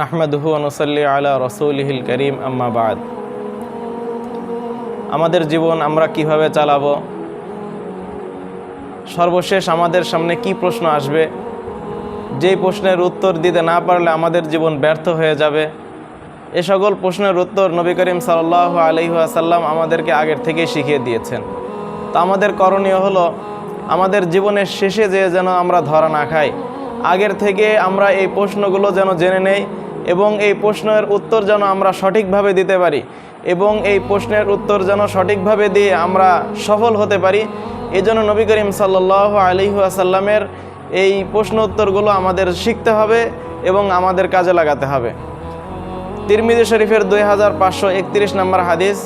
নাহমাদহু আলা রসুলহিল করিম আম্মাবাদ আমাদের জীবন আমরা কীভাবে চালাবো? সর্বশেষ আমাদের সামনে কি প্রশ্ন আসবে? যেই প্রশ্নের উত্তর দিতে না পারলে আমাদের জীবন ব্যর্থ হয়ে যাবে। এ সকল প্রশ্নের উত্তর নবী করিম সাল্লাহ আলহিহাসাল্লাম আমাদেরকে আগের থেকেই শিখিয়ে দিয়েছেন। তো আমাদের করণীয় হলো, আমাদের জীবনের শেষে যে যেন আমরা ধরা না খাই, আগের থেকে আমরা এই প্রশ্নগুলো যেন জেনে নেই এবং এই প্রশ্নের উত্তর যেন আমরা সঠিকভাবে দিতে পারি এবং এই প্রশ্নের উত্তর যেন সঠিকভাবে দিয়ে আমরা সফল হতে পারি। এই জন্য নবী করিম সাল্লাহ আলিহাসাল্লামের এই প্রশ্ন উত্তরগুলো আমাদের শিখতে হবে এবং আমাদের কাজে লাগাতে হবে। তিরমিজি শরীফের দুই হাজার পাঁচশো একত্রিশ নম্বর হাদিস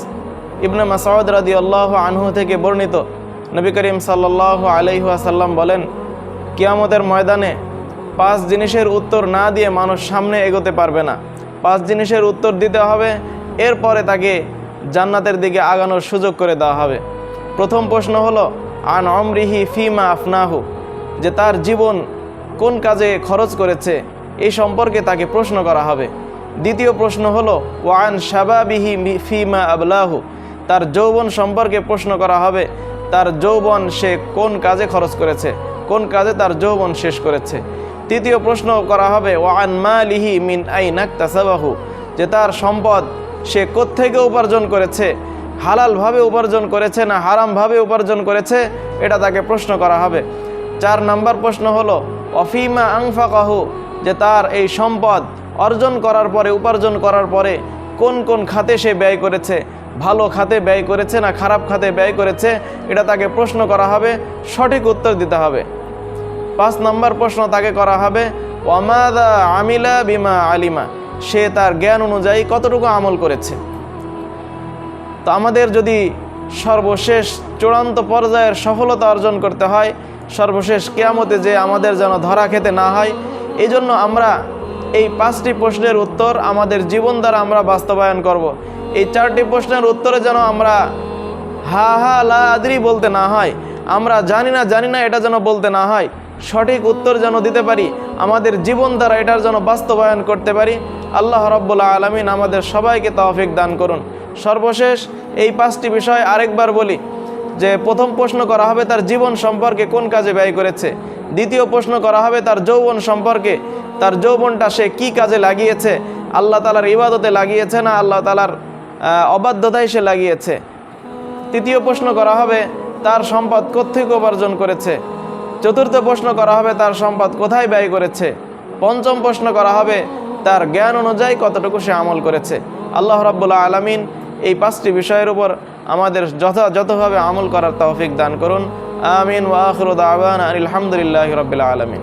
ইবনে মাসাউদ রাদি আল্লাহ আনহু থেকে বর্ণিত। নবী করিম সাল্লাহ আলহিহাসাল্লাম বলেন, কিয়ামতের ময়দানে পাঁচ জিনিসের উত্তর না দিয়ে মানুষ সামনে এগোতে পারবে না। পাঁচ জিনিসের উত্তর দিতে হবে, এরপরে তাকে জান্নাতের দিকে আগানোর সুযোগ করে দেওয়া হবে। প্রথম প্রশ্ন হলো, আন অমরিহি ফিমা আফনাহু, যে তার জীবন কোন কাজে খরচ করেছে এই সম্পর্কে তাকে প্রশ্ন করা হবে। দ্বিতীয় প্রশ্ন হলো ওয়ান শাবাবিহি ফিমা আবলাহু, তার যৌবন সম্পর্কে প্রশ্ন করা হবে, তার যৌবন সে কোন কাজে খরচ করেছে, কোন কাজে তার যৌবন শেষ করেছে। তৃতীয় প্রশ্ন করা হবে, ওয়ান মালিহি মিন আইনাক তাসাবাহু? যে তার সম্পদ সে কোত্থেকে উপার্জন করেছে? হালালভাবে উপার্জন করেছে না হারামভাবে উপার্জন করেছে? এটা তাকে প্রশ্ন করা হবে। চার নাম্বার প্রশ্ন হলো, অফিমা আংফাকাহু? যে তার এই সম্পদ অর্জন করার পরে, উপার্জন করার পরে কোন কোন খাতে সে ব্যয় করেছে? ভালো খাতে ব্যয় করেছে না খারাপ খাতে ব্যয় করেছে? এটা তাকে প্রশ্ন করা হবে, সঠিক উত্তর দিতে হবে। পাঁচ নম্বর প্রশ্ন তাকে করা হবে, ওয়ামাদা আমিলা বিমা আলিমা সে তার জ্ঞান অনুযায়ী কতটুকু আমল করেছে তো আমাদের যদি সর্বশেষ চূড়ান্ত পর্যায়ের সফলতা অর্জন করতে হয়, সর্বশেষ কেয়ামতে যে আমাদের যেন ধরা খেতে না হয় এই জন্য আমরা এই পাঁচটি প্রশ্নের উত্তর আমাদের জীবন দ্বারা আমরা বাস্তবায়ন করব। এই চারটি প্রশ্নের উত্তরে যেন আমরা হা হা লা আদরি বলতে না হয় আমরা জানি না জানি না এটা যেন বলতে না হয়। সঠিক উত্তর যেন দিতে পারি, আমাদের জীবন দ্বারা এটার যেন বাস্তবায়ন করতে পারি, আল্লাহ রব্বুল্লা আলমিন আমাদের সবাইকে তৌফিক দান করুন। সর্বশেষ এই পাঁচটি বিষয় আরেকবার বলি, যে প্রথম প্রশ্ন করা হবে তার জীবন সম্পর্কে কোন কাজে ব্যয় করেছে। দ্বিতীয় প্রশ্ন করা হবে তার যৌবন সম্পর্কে, তার যৌবনটা সে কি কাজে লাগিয়েছে, আল্লাহ তালার ইবাদতে লাগিয়েছে না আল্লাহ তালার অবাধ্যতায় সে লাগিয়েছে। তৃতীয় প্রশ্ন করা হবে তার সম্পদ কোথেকে উপার্জন করেছে? চতুর্থ প্রশ্ন করা হবে, তার সম্পদ কোথায় ব্যয় করেছে? পঞ্চম প্রশ্ন করা হবে, তার জ্ঞান অনুযায়ী কতটুকু সে আমল করেছে? আল্লাহ রাবুল্লাহ আলমিন এই পাঁচটি বিষয়ের উপর আমাদের যথাযথভাবে আমল করার তৌফিক দান করুন। আমিন ওয়াহরুদ আবান আলহামদুলিল্লাহ রবিল্লা আলমিন।